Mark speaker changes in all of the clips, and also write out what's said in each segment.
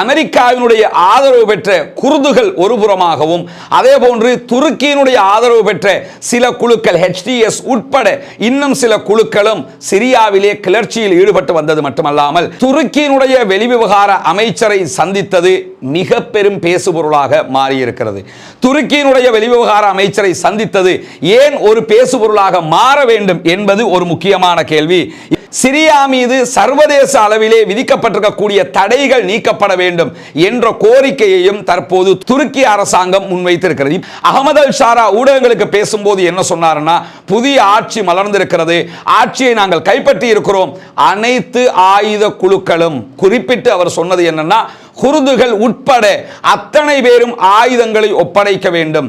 Speaker 1: அமெரிக்காவினுடைய ஆதரவு பெற்ற குர்துகள் ஒருபுறமாகவும் அதே போன்று துருக்கியினுடைய ஆதரவு பெற்ற சில குழுக்கள் ஹெச்டிஎஸ் உட்பட இன்னும் சில குழுக்களும் சிரியாவிலே கிளர்ச்சியில் ஈடுபட்டு வந்தது மட்டுமல்லாமல் துருக்கியினுடைய வெளிவிவகார அமைச்சரை சந்தித்தது மிக பெரும் பேசுபொருளாக மாறியிருக்கிறது. துருக்கியினுடைய வெளிவிவகார அமைச்சரை சந்தித்தது ஏன் ஒரு பேசுபொருளாக மாற வேண்டும் என்பது ஒரு முக்கியமான கேள்வி. சிரியா மீது சர்வதேச அளவிலே விதிக்கப்பட்டிருக்கக்கூடிய தடைகள் நீக்கப்பட வேண்டும் என்ற கோரிக்கையையும் தற்போது துருக்கி அரசாங்கம் முன்வைத்திருக்கிறது. அகமது அல் ஷாரா ஊடகங்களுக்கு பேசும்போது என்ன சொன்னார்னா புதிய ஆட்சி மலர்ந்திருக்கிறது. ஆட்சியை நாங்கள் கைப்பற்றி இருக்கிறோம். அனைத்து ஆயுத குழுக்களும் குறிப்பிட்டு அவர் சொன்னது என்னன்னா குருதுகள் உட்பட அத்தனை பேரும் ஆயுதங்களை ஒப்படைக்க வேண்டும்.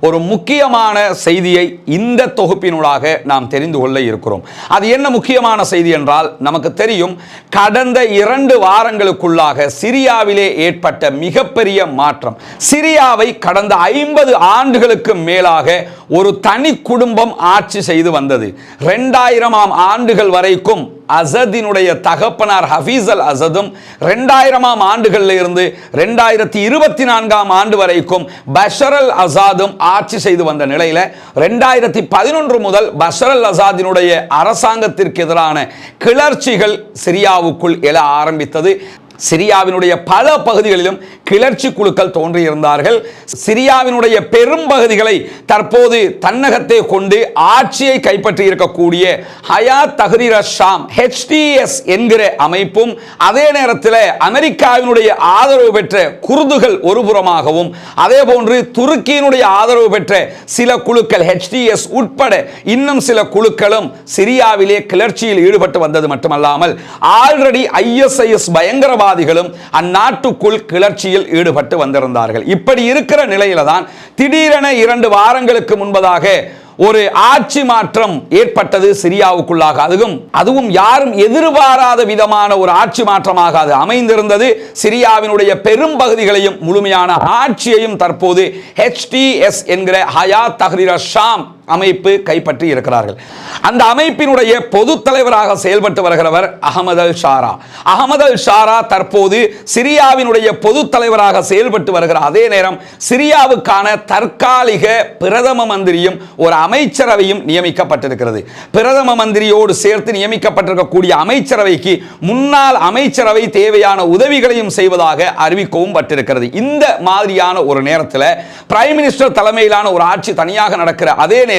Speaker 1: ஒரு முக்கியமான செய்தியை இந்த தொகுப்பினூடாக நாம் தெரிந்து கொள்ள இருக்கிறோம். அது என்ன முக்கியமான செய்தி என்றால் நமக்கு தெரியும் கடந்த இரண்டு வாரங்களுக்குள்ளாக சிரியாவிலே ஏற்பட்ட மிகப்பெரிய மாற்றம். சிரியாவை கடந்த ஐம்பது ஆண்டுகளுக்கு மேலாக ஒரு தனி குடும்பம் ஆட்சி செய்து வந்தது. ரெண்டாயிரமாம் ஆண்டுகள் வரைக்கும் அசதினுடைய தகப்பனார் ஹஃபீஸ் அல் அசதும் ரெண்டாயிரமாம் ஆண்டுகளில் இருந்து ரெண்டாயிரத்தி இருபத்தி நான்காம் ஆண்டு வரைக்கும் பஷர் அல் அசாதும் ஆட்சி செய்து வந்த நிலையில ரெண்டாயிரத்தி பதினொன்று முதல் பஷர் அல் அசாதினுடைய அரசாங்கத்திற்கு எதிரான கிளர்ச்சிகள் சிரியாவுக்குள் எழ ஆரம்பித்தது. சிரியாவினுடைய பல பகுதிகளிலும் கிளர்ச்சி குழுக்கள் தோன்றியிருந்தார்கள். சிரியாவினுடைய பெரும் பகுதிகளை தற்போது தன்னகத்தை கொண்டு ஆட்சியை கைப்பற்றி இருக்கக்கூடிய ஹயா தஹரீர் ஷாம் ஹெச்டிஎஸ் என்கிற அமைப்பும் அதே நேரத்தில் அமெரிக்காவினுடைய ஆதரவு பெற்ற குருதுகள் ஒருபுறமாகவும் அதே போன்று துருக்கியினுடைய ஆதரவு பெற்ற சில குழுக்கள் ஹெச்டிஎஸ் உட்பட இன்னும் சில குழுக்களும் சிரியாவிலே கிளர்ச்சியில் ஈடுபட்டு வந்தது மட்டுமல்லாமல் ஆல்ரெடி ஐஎஸ்ஐஎஸ் பயங்கரவாதிகளும் அந்நாட்டுக்குள் கிளர்ச்சியில் வேலையில் ஈடுபட்டு வந்திருந்தார்கள். இப்படி இருக்கிற நிலையில தான் திடீரென இரண்டு வாரங்களுக்கு முன்பதாக ஒரு ஆட்சி மாற்றம் ஏற்பட்டது சிரியாவுக்குள்ளாக. அதுவும் அதுவும் யாரும் எதிர்பாராத விதமான ஒரு ஆட்சி மாற்றமாக அது அமைந்திருந்தது. சிரியாவினுடைய பெரும் பகுதிகளையும் முழுமையான ஆட்சியையும் தற்போது ஹெச்டிஎஸ் என்கிற ஹயா தஹ்ரீர் ஷாம் அமைப்பு கைப்பற்றி இருக்கிறார்கள். அந்த அமைப்பினுடைய பொது தலைவராக செயல்பட்டு வருகிறவர் அகமது அல் ஷாரா. அகமது அல் ஷாரா தற்போது சிரியாவினுடைய பொது தலைவராக செயல்பட்டு வருகிற அதே நேரம் சிரியாவுக்கான தற்காலிக பிரதம மந்திரியும் ஒரு அமைச்சரவையும் நியமிக்கப்பட்டிருக்கிறது. பிரதம மந்திரியோடு சேர்த்து நியமிக்கப்பட்டிருக்கக்கூடிய அமைச்சரவைக்கு முன்னாள் அமைச்சரவை தேவையான உதவிகளையும் செய்வதாக அறிவிக்கவும் பட்டிருக்கிறது. இந்த மாதிரியான ஒரு நேரத்தில் பிரைம் மினிஸ்டர் தலைமையிலான ஒரு ஆட்சி தனியாக நடக்கிற அதே நேரம்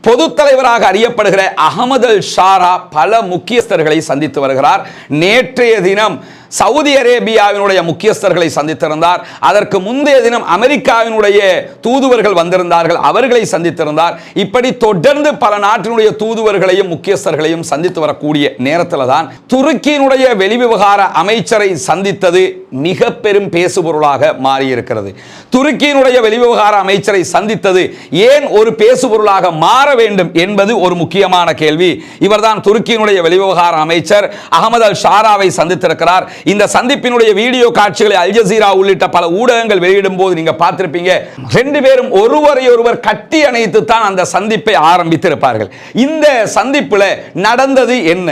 Speaker 1: பொது தலைவராக அறியப்படுகிற அகமது அல் ஷாரா பல முக்கியஸ்தர்களை சந்தித்து வருகிறார். நேற்றைய தினம் சவுதி அரேபியாவினுடைய முக்கியஸ்தர்களை சந்தித்திருந்தார். அதற்கு முந்தைய தினம் அமெரிக்காவினுடைய தூதுவர்கள் வந்திருந்தார்கள். அவர்களை சந்தித்திருந்தார். இப்படி தொடர்ந்து பல நாட்டினுடைய தூதுவர்களையும் முக்கியஸ்தர்களையும் சந்தித்து வரக்கூடிய நேரத்தில் தான் துருக்கியினுடைய வெளிவிவகார அமைச்சரை சந்தித்தது மிக பெரும் பேசுபொருளாக மாறியிருக்கிறது. துருக்கியினுடைய வெளிவிவகார அமைச்சரை சந்தித்தது ஏன் ஒரு பேசுபொருளாக மாற வேண்டும் என்பது ஒரு முக்கியமான கேள்வி. இவர்தான் துருக்கியினுடைய வெளிவிவகார அமைச்சர் அகமது அல் ஷாராவை சந்தித்திருக்கிறார். இந்த சந்திப்பினுடைய வீடியோ காட்சிகளை அல் ஜசீரா உள்ளிட்ட பல ஊடகங்கள் வெளியிடும் போது நீங்க பார்த்திருப்பீங்க. ரெண்டு பேரும் ஒருவரை ஒருவர் கட்டி அணைத்து தான் அந்த சந்திப்பை ஆரம்பித்திருப்பார்கள். இந்த சந்திப்புல நடந்தது என்ன?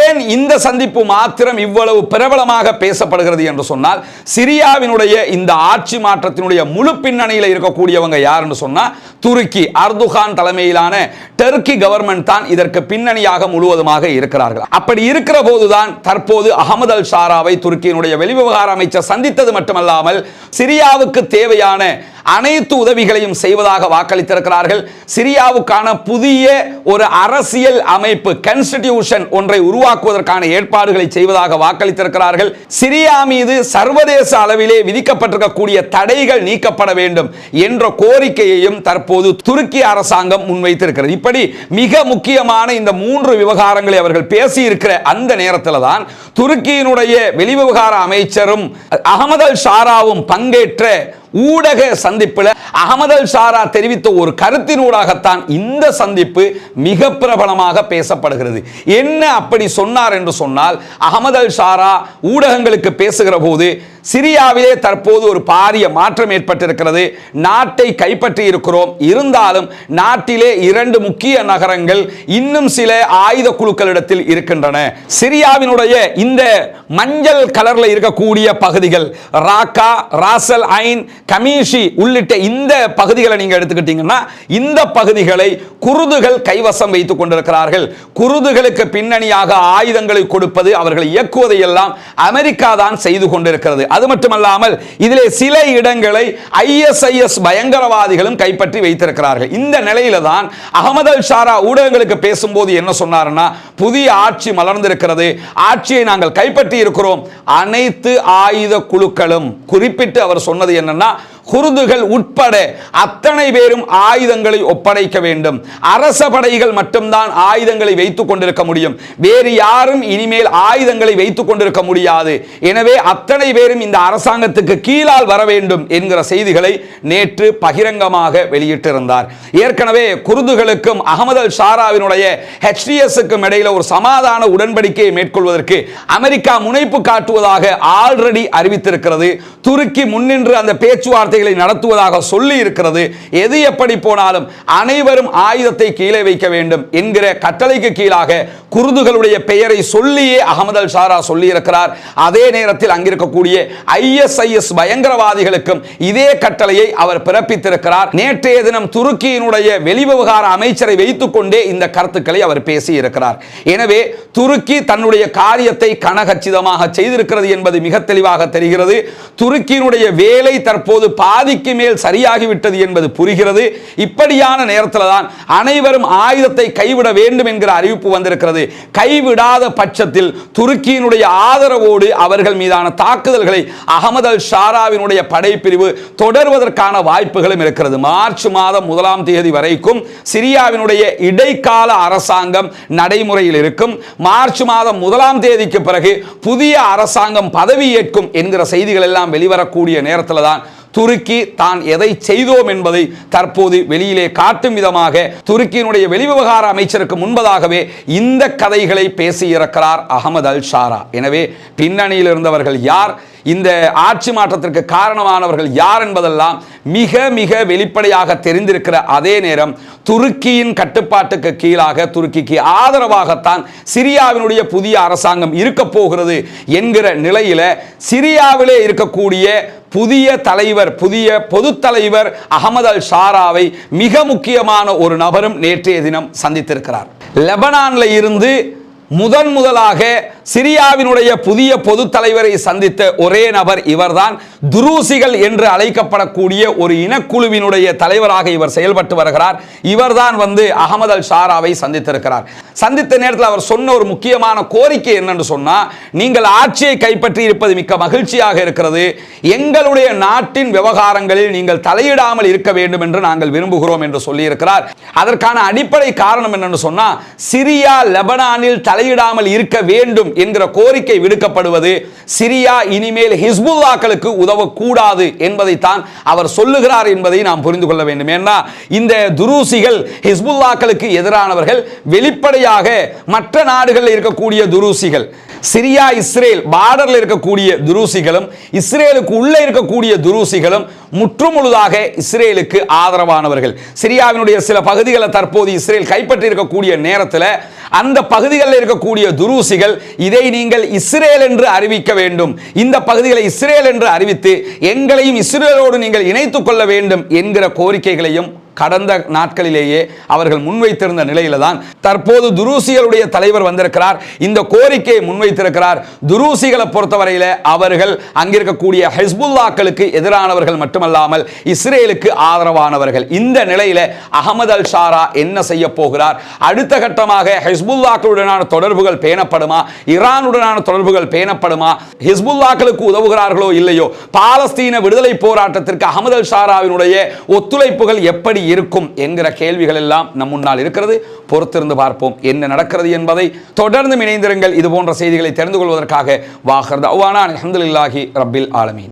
Speaker 1: ஏன் இந்த சந்திப்பு மாத்திரம் இவ்வளவு பிரபலமாக பேசப்படுகிறது என்று சொன்னால் சிரியாவினுடைய இந்த ஆட்சி மாற்றத்தினுடைய முழு பின்னணியில் இருக்கக்கூடியவங்க யாருன்னு சொன்னா துருக்கி அர்துகான் தலைமையிலான டெர்க்கி கவர்மெண்ட் தான் இதற்கு பின்னணியாக முழுவதுமாக இருக்கிறார்கள். அப்படி இருக்கிற போதுதான் தற்போது அகமது அல் ஷாராவை துருக்கியினுடைய வெளிவிவகார அமைச்சர் சந்தித்தது மட்டுமல்லாமல் சிரியாவுக்கு தேவையான அனைத்து உதவிகளையும் செய்வதாக வாக்களித்திருக்கிறார்கள். சிரியாவுக்கான புதிய ஒரு அரசியல் அமைப்பு கன்ஸ்டிடியூஷன் ஒன்றை உருவாக்குவதற்கான ஏற்பாடுகளை செய்வதாக வாக்களித்திருக்கிறார்கள். சிரியா மீது சர்வதேச அளவிலே விதிக்கப்பட்டிருக்கக்கூடிய தடைகள் நீக்கப்பட வேண்டும் என்ற கோரிக்கையையும் தற்போது துருக்கி அரசாங்கம் முன்வைத்திருக்கிறது. இப்படி மிக முக்கியமான இந்த மூன்று விவகாரங்களை அவர்கள் பேசியிருக்கிற அந்த நேரத்தில் தான் துருக்கியினுடைய வெளிவிவகார அமைச்சரும் அகமது அல் ஷாராவும் பங்கேற்ற ஊடக சந்திப்பில் அகமது ஷாரா தெரிவித்த ஒரு கருத்தினூடாகத்தான் இந்த சந்திப்பு மிக பிரபலமாக பேசப்படுகிறது. என்ன அப்படி சொன்னார் என்று சொன்னால் அகமது ஷாரா ஊடகங்களுக்கு பேசுகிற போது சிரியாவிலே தற்போது ஒரு பாரிய மாற்றம் ஏற்பட்டிருக்கிறது. நாட்டை கைப்பற்றி இருக்கிறோம். இருந்தாலும் நாட்டிலே இரண்டு முக்கிய நகரங்கள் இன்னும் சில ஆயுத குழுக்களிடத்தில் இருக்கின்றன. சிரியாவினுடைய இந்த மஞ்சள் கலர்ல இருக்கக்கூடிய பகுதிகள் ராக்கா ராசல் ஐன் கமீஷி உள்ளிட்ட இந்த பகுதிகளை நீங்க எடுத்துக்கிட்டீங்கன்னா இந்த பகுதிகளை குருதுகள் கைவசம் வைத்துக் கொண்டிருக்கிறார்கள். குருதுகளுக்கு பின்னணியாக ஆயுதங்களை கொடுப்பது அவர்களை இயக்குவதை எல்லாம் அமெரிக்கா தான் செய்து கொண்டிருக்கிறது. அது மட்டுமல்லாமல் இதிலே சில இடங்களை ஐஎஸ்ஐஎஸ் பயங்கரவாதிகளும் கைப்பற்றி வைத்திருக்கிறார்கள். இந்த நிலையில தான் அகமது அல் ஷாரா ஊடகங்களுக்கு பேசும்போது என்ன சொன்னார்னா புதிய ஆட்சி மலர்ந்திருக்கிறது. ஆட்சியை நாங்கள் கைப்பற்றி இருக்கிறோம். அனைத்து ஆயுத குழுக்களும் குறிப்பிட்டு அவர் சொன்னது என்னன்னா குருதுகள் உட்பட அத்தனை பேரும் ஆயுதங்களை ஒப்படைக்க வேண்டும். அரச படைகள் மட்டும்தான் ஆயுதங்களை வைத்துக் கொண்டிருக்க முடியும். வேறு யாரும் இனிமேல் ஆயுதங்களை வைத்துக் கொண்டிருக்க முடியாது. எனவே அத்தனை பேரும் இந்த அரசாங்கத்துக்கு கீழால் வர வேண்டும் என்கிற செய்திகளை நேற்று பகிரங்கமாக வெளியிட்டிருந்தார். ஏற்கனவே குருதுகளுக்கும் அகமது அல் ஷாராவினுடைய ஹெச்டிஎஸ்க்கும் இடையில ஒரு சமாதான உடன்படிக்கையை மேற்கொள்வதற்கு அமெரிக்கா முனைப்பு காட்டுவதாக ஆல்ரெடி அறிவித்திருக்கிறது. துருக்கி முன்னின்று அந்த பேச்சுவார்த்தை பேச்சுவார்த்தைகளை நடத்துவதாக சொல்லி இருக்கிறது எது எப்படி போனாலும் அனைவரும் ஆயுதத்தை கீழே வைக்க வேண்டும் என்கிற கட்டளைக்கு கீழாக குருதுகளுடைய பெயரை சொல்லியே அகமது அல் ஷாரா சொல்லி இருக்கிறார் அதே நேரத்தில் அங்கிருக்கக்கூடிய ஐஎஸ்ஐஎஸ் பயங்கரவாதிகளுக்கும் இதே கட்டளையை அவர் பிறப்பித்திருக்கிறார். நேற்றைய தினம் துருக்கியினுடைய வெளிவிவகார அமைச்சரை வைத்துக் கொண்டே இந்த கருத்துக்களை அவர் பேசி இருக்கிறார் எனவே துருக்கி தன்னுடைய காரியத்தை கனகச்சிதமாக செய்திருக்கிறது என்பது மிக தெளிவாக தெரிகிறது. துருக்கியினுடைய வேலை தற்போது பாதிக்கு மேல் சரியாகிவிட்டது என்பது புரிகிறது. இப்படியான நேரத்தில் தான் அனைவரும் ஆயுதத்தை கைவிட வேண்டும் என்கிற அறிவிப்பு வந்திருக்கிறது. கைவிடாத பட்சத்தில் துருக்கியினுடைய ஆதரவோடு அவர்கள் மீதான தாக்குதல்களை அகமது அல் ஷாராவினுடைய படைப்பிரிவு தொடர்வதற்கான வாய்ப்புகளும் இருக்கிறது. மார்ச் மாதம் முதலாம் தேதி வரைக்கும் சிரியாவினுடைய இடைக்கால அரசாங்கம் நடைமுறையில் இருக்கும். மார்ச் மாதம் முதலாம் தேதிக்கு பிறகு புதிய அரசாங்கம் பதவியேற்கும் என்கிற செய்திகள் எல்லாம் வெளிவரக்கூடிய நேரத்தில் தான் துருக்கி தான் எதை செய்தோம் என்பதை தற்போது வெளியிலே காட்டும் விதமாக துருக்கியினுடைய வெளிவிவகார அமைச்சருக்கு முன்பதாகவே இந்த கதைகளை பேசியிருக்கிறார் அகமது அல் ஷாரா. எனவே பின்னணியில் இருந்தவர்கள் யார்? இந்த ஆட்சி மாற்றத்திற்கு காரணமானவர்கள் யார் என்பதெல்லாம் மிக மிக வெளிப்படையாக தெரிந்திருக்கிற அதே நேரம் துருக்கியின் கட்டுப்பாட்டுக்கு கீழாக துருக்கிக்கு ஆதரவாகத்தான் சிரியாவினுடைய புதிய அரசாங்கம் இருக்க போகிறது என்கிற நிலையில சிரியாவிலே இருக்கக்கூடிய புதிய தலைவர் புதிய பொது தலைவர் அகமது அல் ஷாராவை மிக முக்கியமான ஒரு நபரும் நேற்றைய தினம் சந்தித்திருக்கிறார். லெபனானில் இருந்து முதன் முதலாக சிரியாவினுடைய புதிய பொது தலைவரை சந்தித்த ஒரே நபர் இவர்தான். துரூசிகள் என்று அழைக்கப்படக்கூடிய ஒரு இனக்குழுவினுடைய தலைவராக இவர் செயல்பட்டு வருகிறார். இவர்தான் வந்து அகமது அல் ஷாராவை சந்தித்திருக்கிறார். சந்தித்த நேரத்தில் அவர் சொன்ன ஒரு முக்கியமான கோரிக்கை என்னன்னு சொன்னால் நீங்கள் ஆட்சியை கைப்பற்றி இருப்பது மிக்க மகிழ்ச்சியாக இருக்கிறது. எங்களுடைய நாட்டின் விவகாரங்களில் நீங்கள் தலையிடாமல் இருக்க வேண்டும் என்று நாங்கள் விரும்புகிறோம் என்று சொல்லியிருக்கிறார். அதற்கான அடிப்படை காரணம் என்னன்னு சொன்னா சிரியா லெபனானில் தலையிடாமல் இருக்க வேண்டும் என்கிற கோரிக்கை விடுக்கப்படுவது சிரியா இனிமேல் ஹிஸ்புல்லாக்களுக்கு உதவக்கூடாது என்பதைத்தான் அவர் சொல்லுகிறார் என்பதை நாம் புரிந்து கொள்ள வேண்டும். ஏன்னா இந்த துருசிகள் ஹிஸ்புல்லாக்களுக்கு எதிரானவர்கள். வெளிப்படையாக மற்ற நாடுகளில் இருக்கக்கூடிய துருசிகள் சிரியா இஸ்ரேல் பார்டரில் இருக்கக்கூடிய துருசிகளும் இஸ்ரேலுக்கு உள்ளே இருக்கக்கூடிய துருசிகளும் முற்றுமுழுதாக இஸ்ரேலுக்கு ஆதரவானவர்கள். சிரியாவினுடைய சில பகுதிகளை தற்போது இஸ்ரேல் கைப்பற்றி இருக்கக்கூடிய நேரத்தில் அந்த பகுதிகளில் இருக்கக்கூடிய துருசிகள் இதை நீங்கள் இஸ்ரேல் என்று அறிவிக்க வேண்டும். இந்த பகுதிகளை இஸ்ரேல் என்று அறிவித்து எங்களையும் இஸ்ரேலோடு நீங்கள் இணைத்துக் கொள்ள வேண்டும் என்கிற கோரிக்கைகளையும் கடந்த நாட்களிலேயே அவர்கள் முன்வைத்திருந்த நிலையில தான் தற்போது துருசிகளுடைய தலைவர் வந்திருக்கிறார். இந்த கோரிக்கையை முன்வைத்திருக்கிறார். துருசிகளை பொறுத்தவரையில் அவர்கள் அங்கிருக்கக்கூடிய ஹெஸ்புல்லாக்களுக்கு எதிரானவர்கள் மட்டுமல்லாமல் இஸ்ரேலுக்கு ஆதரவானவர்கள். இந்த நிலையில அகமது அல் ஷாரா என்ன செய்ய போகிறார்? அடுத்த கட்டமாக ஹெஸ்புல்லாக்களுடனான தொடர்புகள் பேணப்படுமா? ஈரானுடனான தொடர்புகள் பேணப்படுமா? ஹிஸ்புல்லாக்களுக்கு உதவுகிறார்களோ இல்லையோ? பாலஸ்தீன விடுதலை போராட்டத்திற்கு அகமது அல் ஷாராவினுடைய ஒத்துழைப்புகள் எப்படி இருக்கும் என்கிற கேள்விகள் எல்லாம் நம் முன்னால் இருக்கிறது. பொறுத்திருந்து பார்ப்போம் என்ன நடக்கிறது என்பதை. தொடர்ந்து இணைந்திருங்கள். இது போன்ற செய்திகளை தெரிந்து கொள்வதற்காக வாகர் அவானா இல்லாஹி ரப்பில் ஆலமீன்.